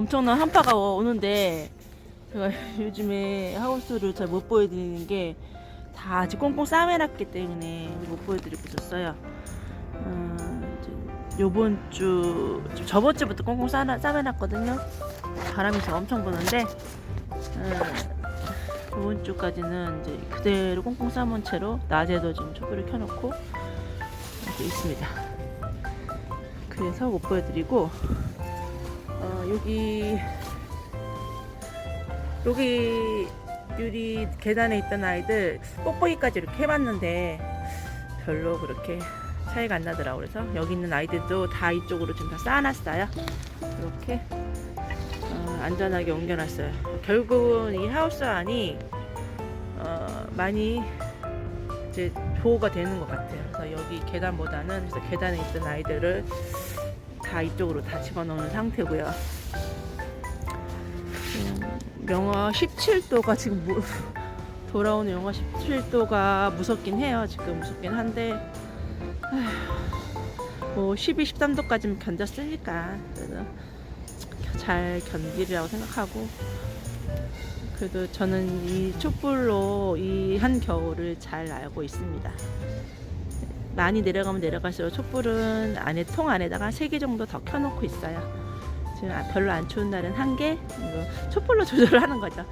엄청난 한파가 오는데 제가 요즘에 하우스를 잘 못 보여드리는 게 다 아직 꽁꽁 싸매놨기 때문에 못 보여드리고 있었어요. 음, 요번 주, 좀 저번 주부터 꽁꽁 싸, 싸매놨거든요. 바람이 지금 엄청 부는데 음, 이번 주까지는 이제 그대로 꽁꽁 싸문 채로 낮에도 지금 촛불을 켜놓고 이렇게 있습니다. 그래서 못 보여드리고 어, 여기 여기 유리 계단에 있던 아이들 뽁뽁이까지 이렇게 해봤는데 별로 그렇게 차이가 안 나더라고. 그래서 여기 있는 아이들도 다 이쪽으로 지금 다 쌓아놨어요. 이렇게 어, 안전하게 옮겨놨어요. 결국은 이 하우스 안이 어, 많이 이제 보호가 되는 것 같아요. 그래서 여기 계단보다는 그래서 계단에 있던 아이들을 다 이쪽으로 다 집어넣는 상태고요 음, 영하 17도가 지금 무, 돌아오는 영하 17도가 무섭긴 해요. 지금 무섭긴 한데 뭐 12, 13도까지는 견뎠으니까 그래도 잘 견디리라고 생각하고 그래도 저는 이 촛불로 이 한 겨울을 잘 알고 있습니다. 많이 내려가면 내려갈수록 촛불은 안에 통 안에다가 3개 정도 더 켜놓고 있어요. 지금 아- 별로 안 추운 날은 한 개, 촛불로 조절을 하는 거죠.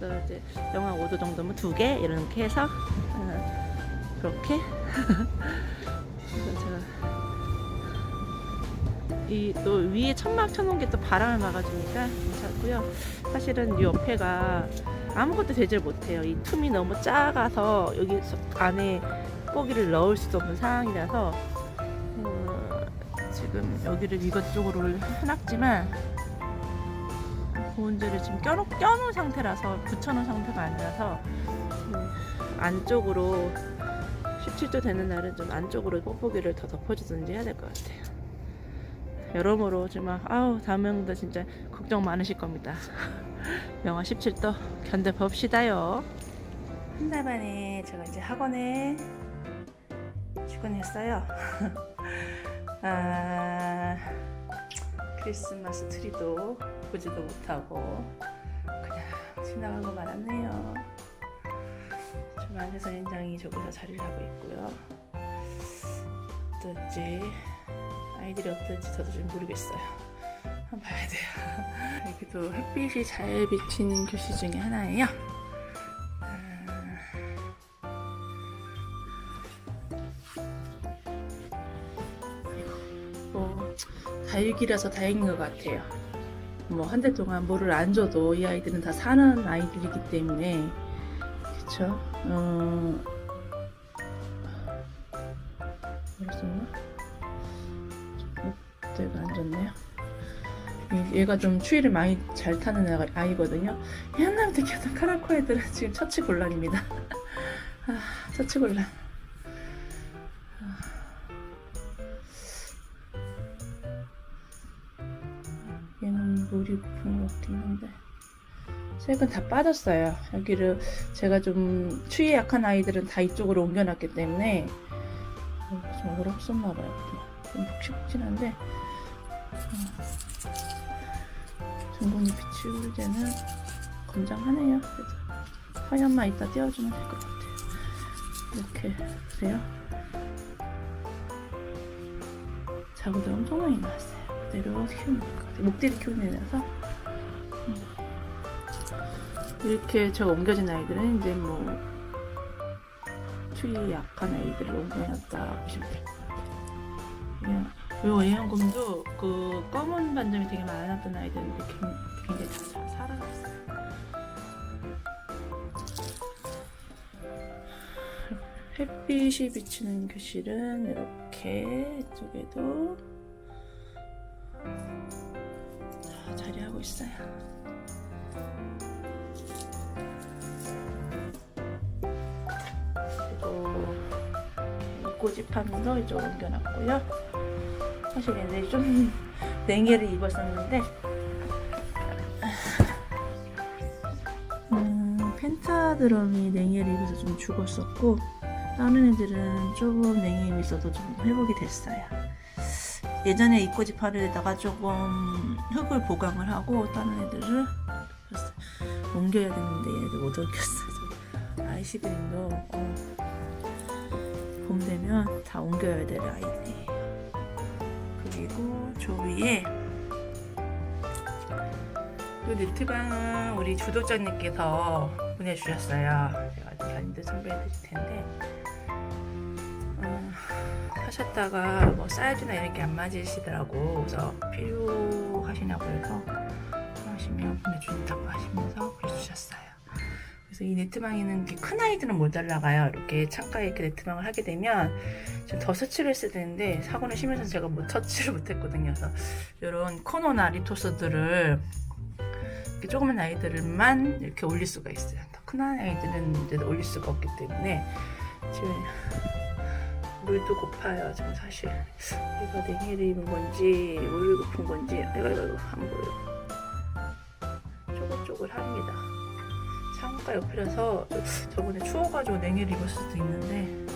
그래서 이제 영하 5도 정도면 두 개 이렇게 해서 어, 그렇게 그래서 제가 이또 위에 천막 쳐놓은 게 또 바람을 막아주니까 괜찮고요. 사실은 이 옆에가 아무것도 되질 못해요. 이 틈이 너무 작아서 여기 서- 안에 고기를 넣을 수도 없는 상황이라서 어, 지금 여기를 이것저것으로 해놨지만 보온재를 지금 껴놓, 껴놓은 상태라서 붙여놓은 상태가 아니라서 음, 안쪽으로 17도 되는 날은 좀 안쪽으로 뽁뽁이를 더 덮어주든지 해야 될 것 같아요. 여러모로 정말 아우 다음명도 진짜 걱정 많으실 겁니다. 영하 17도 견뎌봅시다요. 한 달 만에 제가 이제 학원에 출근했어요. 아, 크리스마스 트리도 보지도 못하고 그냥 지나가고 말았네요. 주말에서 현장이 저기서 자리를 하고 있고요. 어떨지 아이들이 어떨지 저도 좀 모르겠어요. 한번 봐야 돼요. 여기도 햇빛이 잘 비치는 교실 중에 하나예요. 다육이라서 다행인 것 같아요. 뭐 한 달 동안 뭐를 안 줘도 이 아이들은 다 사는 아이들이기 때문에 그쵸? 어... 뭐였었나? 내가 안 좋네요. 얘- 얘가 좀 추위를 많이 잘 타는 아이거든요. 옛날부터 키웠던 카라코 애들은 지금 처치 곤란입니다. 아, 처치 곤란. 물이 고픈 것 같긴 한데. 색은 다 빠졌어요. 여기를 제가 좀 추위에 약한 아이들은 다 이쪽으로 옮겨놨기 때문에 어, 좀 얼었었나 봐요. 좀 푹신푹신한데. 전공이 비치울 때는 건장하네요. 그래도 화염만 이따 띄워주면 될 것 같아요. 이렇게 보세요. 자구들 엄청 많이 나왔어요 그대로 키우는 것 같아요 목대를 키우는 애라서? 음. 이렇게 제가 옮겨진 아이들은 이제 뭐 추위 약한 아이들을 옮겨놨다 보시면 될것 같아요. 요 애완곰도 그 검은 반점이 되게 많았던 아이들인데 굉- 굉장히 다잘 살아났어요. 햇빛이 비치는 교실은 이렇게 이쪽에도 있어요. 그리고 이 꼬집하면서 이쪽으로 옮겨놨고요. 사실 얘들이 좀 냉해를 입었었는데 음, 펜타드럼이 냉해를 입어서 좀 죽었었고 다른 애들은 조금 냉해 입어서도 좀 회복이 됐어요. 예전에 입고지 파르에다가 조금 흙을 보강을 하고 다른 애들을 옮겨야 되는데 얘네들 못 옮겼어. 아이시 그림도 어, 봄 되면 다 옮겨야 될 아이들이에요. 그리고 저 위에 이 니트방은 우리 주도자님께서 보내주셨어요. 제가 다님들 선배해 드릴 텐데 음, 하셨다가 뭐 사이즈나 이런 게안 맞으시더라고. 그래서 필요하시냐고 해서 하시면 보내준다고 하시면서 보내주셨어요. 그래서 이 네트망에는 이렇게 큰 아이들은 못 올라가요. 이렇게 창가에 이렇게 네트망을 하게 되면 좀 더 서치를 했어야 되는데 사고는 심해서 제가 뭐 터치를 못했거든요. 그래서 이런 코너나 리토스들을 이렇게 조그만 아이들만 이렇게 올릴 수가 있어요. 더 큰 아이들은 이제 올릴 수가 없기 때문에 지금 물도 고파요. 지금 사실 이거 냉이를 입은 건지 물이 고픈 건지 내가 이거 안 보여. 쪼글쪼글합니다. 창가 옆이라서 저번에 추워가지고 냉이를 입을 수도 있는데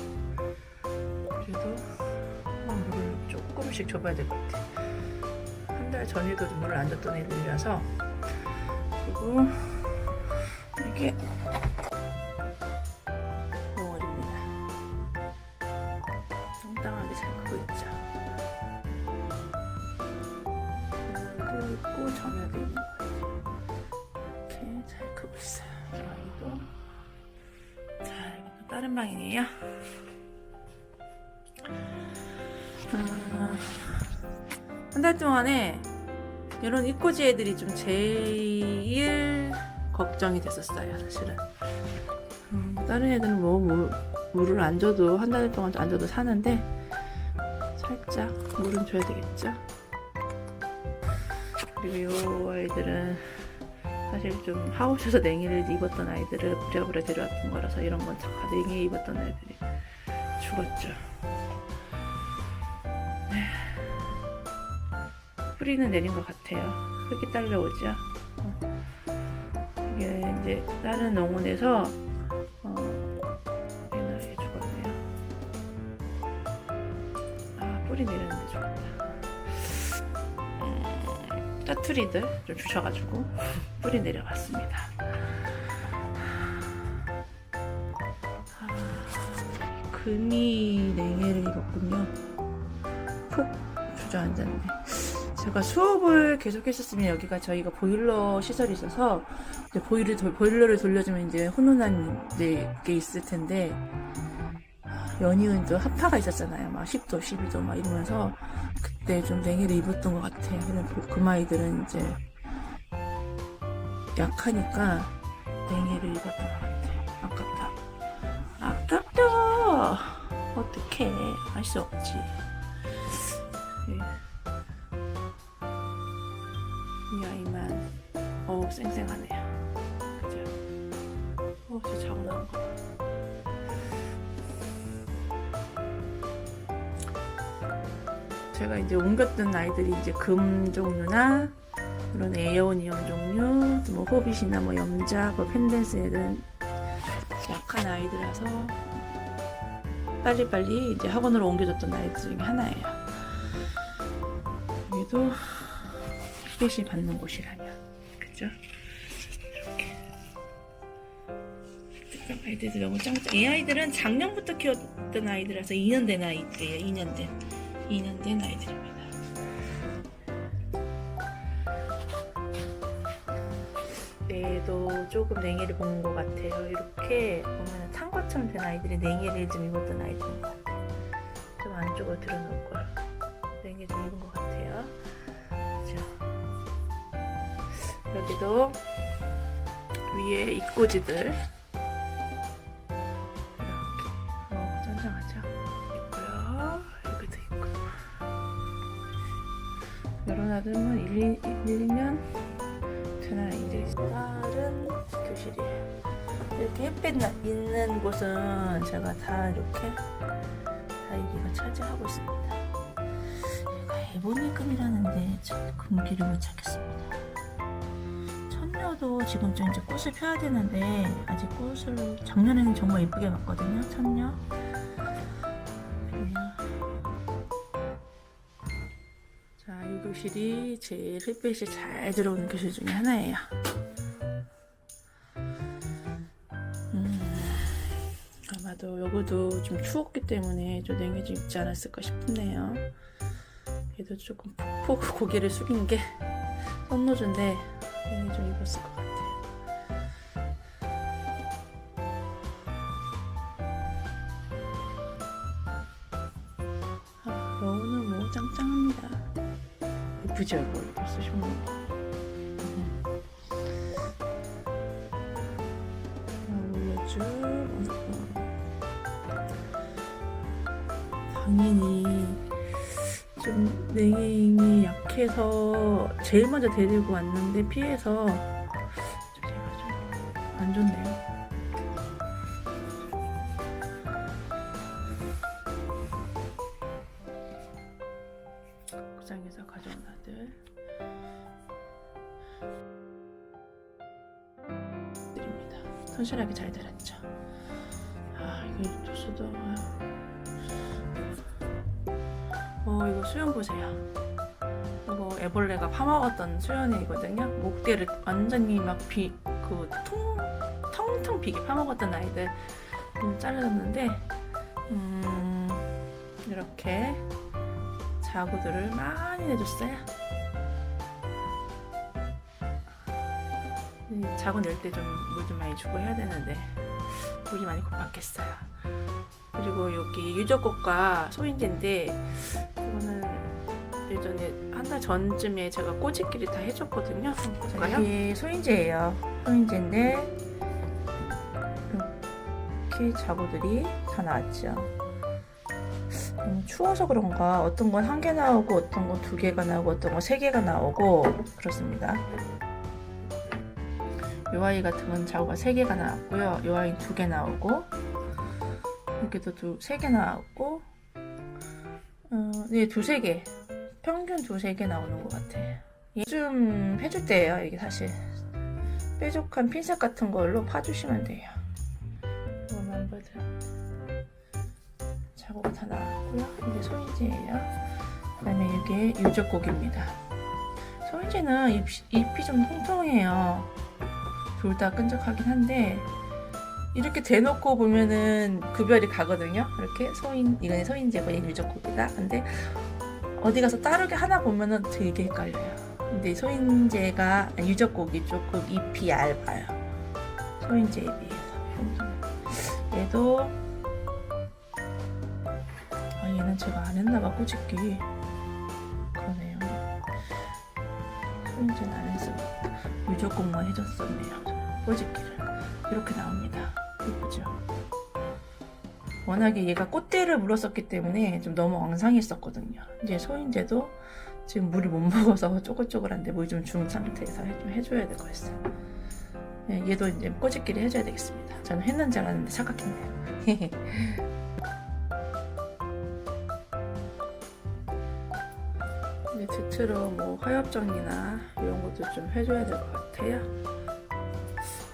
그래도 물을 조금씩 줘봐야 될 것 같아. 한 달 전에도 물을 안 줬던 애들이라서 그리고 이게 한 달 동안에 이런 입고지 애들이 좀 제일 걱정이 됐었어요, 사실은. 음, 다른 애들은 뭐 물, 물을 안 줘도 한 달 동안 안 줘도 사는데 살짝 물은 줘야 되겠죠. 그리고 이 아이들은 사실 좀 하우스에서 냉이를 입었던 아이들을 부랴부랴 데려왔던 거라서 이런 건 다 냉이 입었던 애들이 죽었죠. 뿌리는 내린 것 같아요. 흙이 딸려오죠. 어. 이게 이제 다른 농원에서 어, 얘는 죽었네요. 아 뿌리 내렸는데 죽었다. 음, 짜투리들 좀 주셔가지고 뿌리 내려갔습니다. 아, 금이 냉해를 입었군요. 푹 주저앉았네. 제가 수업을 계속 했었으면 여기가 저희가 보일러 시설이 있어서 이제 보일러, 보일러를 돌려주면 이제 훈훈한 게 있을 텐데 연이은 또 합파가 있었잖아요. 막 10도, 12도 막 이러면서 그때 좀 냉이를 입었던 것 같아요. 그런 금아이들은 이제 약하니까 냉이를 입었던 것 같아요. 아깝다. 아깝다. 어떡해. 알 수 없지. 쌩쌩하네요. 그죠? 어, 저 나온 거. 제가 이제 옮겼던 아이들이 이제 금 종류나 그런 에어니온 종류, 뭐 호빗이나 뭐 염자, 뭐 펜덴스 애들은 약한 아이들이라서 빨리빨리 이제 학원으로 옮겨줬던 아이들 중에 하나예요. 여기도 햇빛이 받는 곳이라면 그죠? 이렇게. 특별 아이들도 너무 짱짱. 이 아이들은 작년부터 키웠던 아이들이라서 2년 된 아이들이에요. 2년 된. 2년 된 아이들입니다. 얘도 조금 냉이를 본 것 같아요. 이렇게 보면 탄것처럼 된 아이들이 냉이를 좀 입었던 아이들인 것 같아요. 좀 안쪽으로 들어놓을 걸 냉이 여기도 위에 입고지들 이렇게. 어, 짠짠하죠? 있고요. 여기도 있고. 이런 1, 1, 2년 되나 이제? 다른 교실이에요 이렇게 햇빛 나- 있는 곳은 제가 다 이렇게 다 여기가 차지하고 있습니다. 얘가 에보니금이라는데 참 금기를 못 찾겠습니다 천녀도 지금쯤 이제 꽃을 펴야 되는데 아직 꽃을 작년에는 정말 예쁘게 봤거든요 천녀 그래요. 교실이 제일 햇빛이 잘 들어오는 교실 중에 하나예요. 음, 아마도 여기도 좀 추웠기 때문에 좀 냉이 좀 입지 않았을까 싶네요. 얘도 조금 푹푹 고개를 숙인 게 선노주인데 냉이 좀 입었을 것 같아요. 아, 여우는 뭐 짱짱합니다. 이거 벌써 약해서 제일 먼저 데리고 왔는데 피해서 안 좋네요. 고장에서 가져온 아들 드립니다. 튼실하게 잘 자랐죠. 아 이거 도수도 어 이거 수연 보세요. 애벌레가 파먹었던 수연이거든요. 목대를 완전히 막 비그 텅텅 비게 파먹었던 아이들 음, 잘라줬는데 음, 이렇게 자구들을 많이 내줬어요. 이 자구 낼 때 좀물좀 많이 주고 해야 되는데 물이 많이 고팠겠어요. 그리고 여기 유적꽃과 소인제인데 이거는 예전에 한 달 전쯤에 제가 꼬집기를 다 해줬거든요. 이게 소인제예요. 소인제인데 이렇게 자구들이 다 나왔죠. 음, 추워서 그런가 어떤 건 한 개 나오고 어떤 건 두 개가 나오고 어떤 건 세 개가 나오고 그렇습니다. 요 아이 같은 건 자구가 세 개가 나왔고요. 요 아이 두개 나오고 여기도 두세 개 나왔고 어, 네 두세 개 평균 두세 개 나오는 것 같아요. 좀 해줄 때예요 이게 사실 뾰족한 핀셋 같은 걸로 파주시면 돼요. 이거 멤버들. 자고가 다 나왔고요. 이게 소인지예요. 그 다음에 이게 유적곡입니다. 소인지는 잎, 잎이 좀 통통해요. 둘 다 끈적하긴 한데 이렇게 대놓고 보면은 구별이 가거든요. 이렇게 소인 이건 소인지고 얘는 유적곡이다. 근데 어디 가서 다르게 하나 보면은 되게 헷갈려요. 근데 소인제가 아니, 유적곡이 조금 잎이 얇아요. 소인제에 비해서. 얘도 아 얘는 제가 안 했나봐 꼬집기 그러네요. 소인제는 안 해서 유적공만 해줬었네요. 꼬집기를. 이렇게 나옵니다. 예쁘죠? 워낙에 얘가 꽃대를 물었었기 때문에 좀 너무 엉상했었거든요 이제 소인제도 지금 물을 못 먹어서 쪼글쪼글한데 물 좀 준 상태에서 해, 좀 해줘야 될 것 같아요. 네, 얘도 이제 꼬집기를 해줘야 되겠습니다. 저는 했는 줄 알았는데 착각했네요. 이제 뒤트로 뭐 화엽정이나 이런 것도 좀 해줘야 될 것 같아요.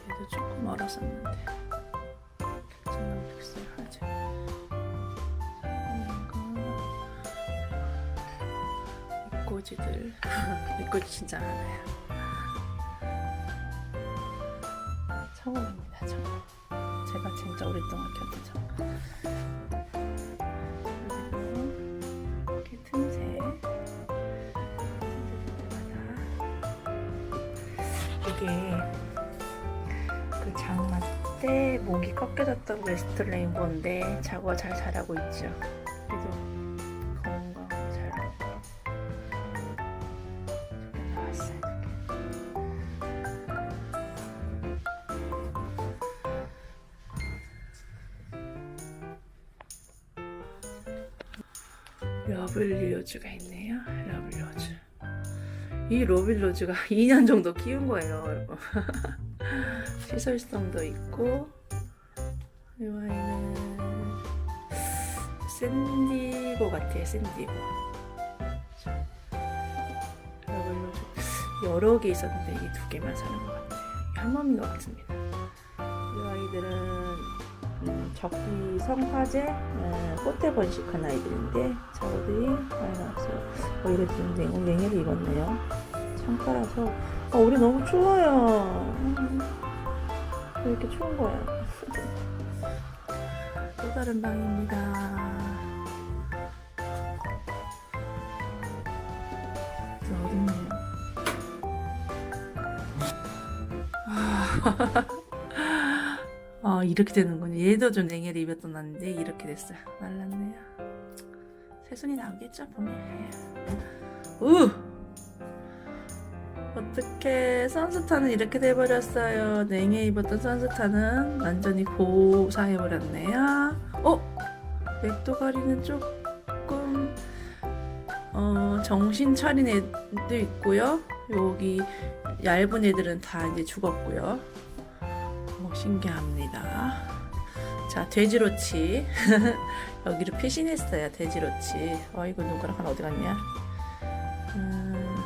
얘도 조금 얼었었는데 입꼬지들 입꼬지 진짜 많아요. 청어입니다. 청어. 제가 진짜 오랫동안 청어. 그리고 이렇게 틈새. 이게 그 장마 때 목이 꺾여졌던 웨스트 레인보인데 자구가 잘 자라고 있죠. 러블리오즈가 있네요. 러블리오즈. 이 로빌로즈가 2년 정도 키운 거예요, 여러분. 시설성도 있고, 이 아이는 샌디고 같아요, 샌디고. 로빌로즈 여러 개 있었는데 이 두 개만 사는 것 같아요. 할머니 같습니다. 이 아이들은 음, 적기 성화제 어, 꽃대 번식한 아이들인데. 어, 이래 좀 오늘 냉해를 입었네요. 창가라서 어, 우리 너무 추워요. 음, 왜 이렇게 추운 거야? 또 다른 방입니다. 저 어딨네요. 아 이렇게 되는군요. 얘도 좀 냉해를 입었던 났는데 이렇게 됐어요. 말랐네요. 새순이 나오겠죠 보면. 우 어떻게 선스타는 이렇게 돼버렸어요. 냉해 입었던 선스타는 완전히 고사해버렸네요. 어? 맥도가리는 조금 어, 정신 차린 애도 있고요. 여기 얇은 애들은 다 이제 죽었고요. 어, 신기합니다. 자, 돼지로치. 여기를 피신했어요, 돼지로치. 어, 이거 눈가락 하나 어디 갔냐? 음,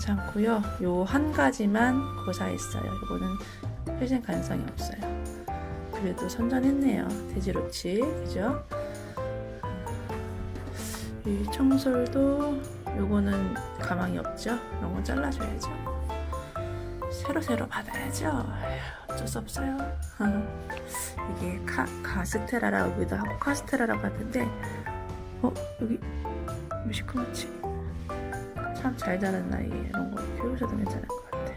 괜찮고요. 요 한 가지만 고사했어요. 이거는 회생 가능성이 없어요. 그래도 선전했네요, 돼지로치. 그죠? 이 청솔도 요거는 가망이 없죠? 이런 건 잘라줘야죠. 새로 새로 받아야죠. 어쩔 수 없어요. 이게 카, 가스테라라고도 하고 카스테라라고 하는데 어 여기 왜 시커멓지? 참 잘 자란 나이에 이런 거 키우셔도 괜찮을 것 같아요.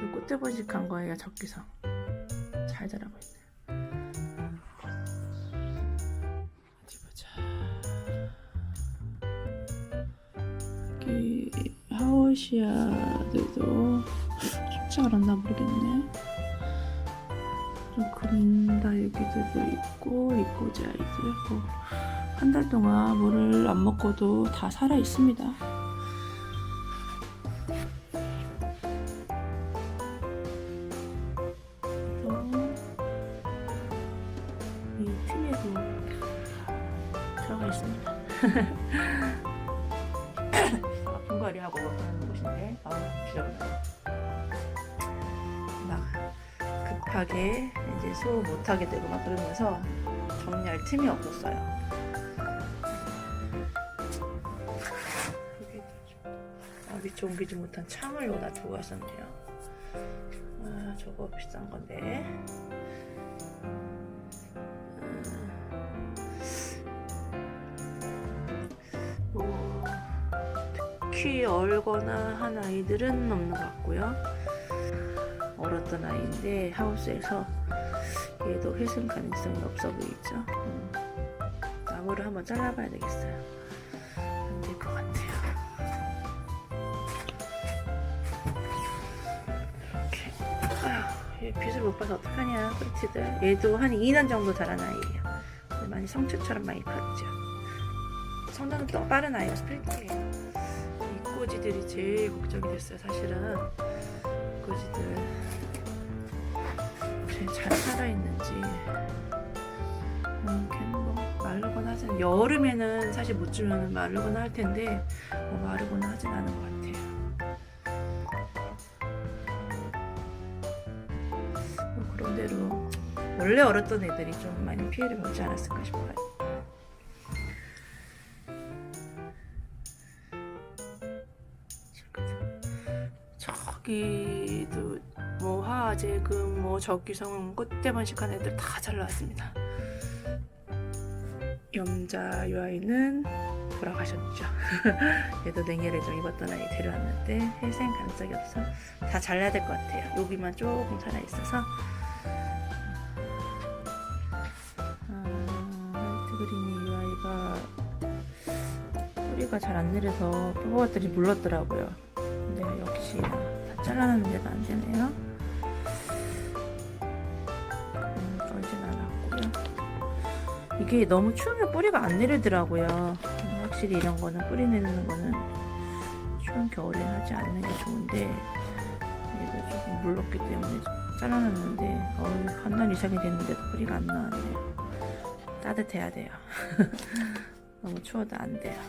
이 꽃대 번식한 거예요 적기성. 잘 자라고 있네요. 하워시아들도 춥지 않았나 모르겠네. 좀 그린다 여기들도 있고 이꼬지 아이들 한달 동안 물을 안 먹고도 다 살아 있습니다. 그러면서 정리할 틈이 없었어요 아, 위치 옮기지 못한 창을 여기다 두고 왔었네요 아 저거 비싼 건데 음. 뭐 특히 얼거나 한 아이들은 없는 것 같고요. 얼었던 아이인데 하우스에서 얘도 회생 가능성이 없어 보이죠. 음. 나무를 한번 잘라봐야 되겠어요. 안 될 것 같아요. 이렇게. 아휴, 얘 빛을 못 봐서 어떡하냐, 프리티들. 얘도 한 2년 정도 자란 아이예요. 많이 성체처럼 많이 컸죠. 성장은 또 빠른 아이가 스프린트예요. 이 꼬지들이 제일 걱정이 됐어요, 사실은. 꼬지들 제일 잘 살아있는지. 음, 뭐 마르거나 하진 여름에는 사실 못 주면 마르거나 할 텐데 뭐 마르거나 하진 않은 것 같아요. 뭐 그런 대로 원래 얼었던 애들이 좀 많이 피해를 보지 않았을까 싶어요. 화재금 뭐 적기성 꽃대 번식 한 애들 다잘 나왔습니다. 염자 요 아이는 돌아가셨죠. 얘도 냉해를 좀 입었던 아이 데려왔는데 회생 가능성이 없어 다 잘라야 될 것 같아요. 여기만 조금 살아 있어서 아, 화이트그린이 이 아이가 뿌리가 잘 안 내려서 표고들이 물렀더라고요. 근데 역시 다 잘라놨는데도 안 되네요. 이게 너무 추우면 뿌리가 안 내리더라고요. 음, 확실히 이런 거는 뿌리 내리는 거는 추운 겨울에 하지 않는 게 좋은데 얘도 조금 물렀기 때문에 잘라놨는데 어우 한달 이상이 됐는데도 뿌리가 안 나왔네요. 따뜻해야 돼요. 너무 추워도 안 돼요.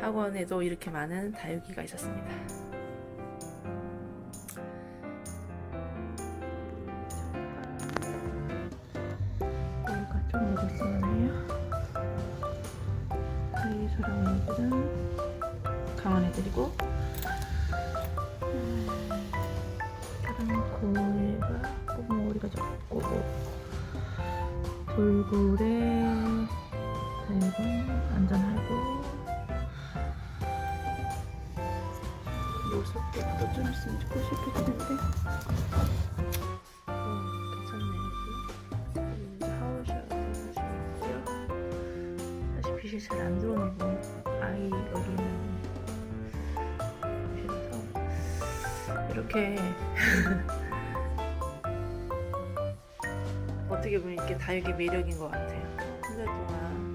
학원에도 이렇게 많은 다육이가 있었습니다. 빛이 잘안 들어오고 아이 여기는. 그래서 이렇게 어떻게 보면 이게 다육이 매력인 것 같아요. 한 달 동안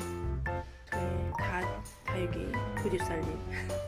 저희 다, 다육이 고집살림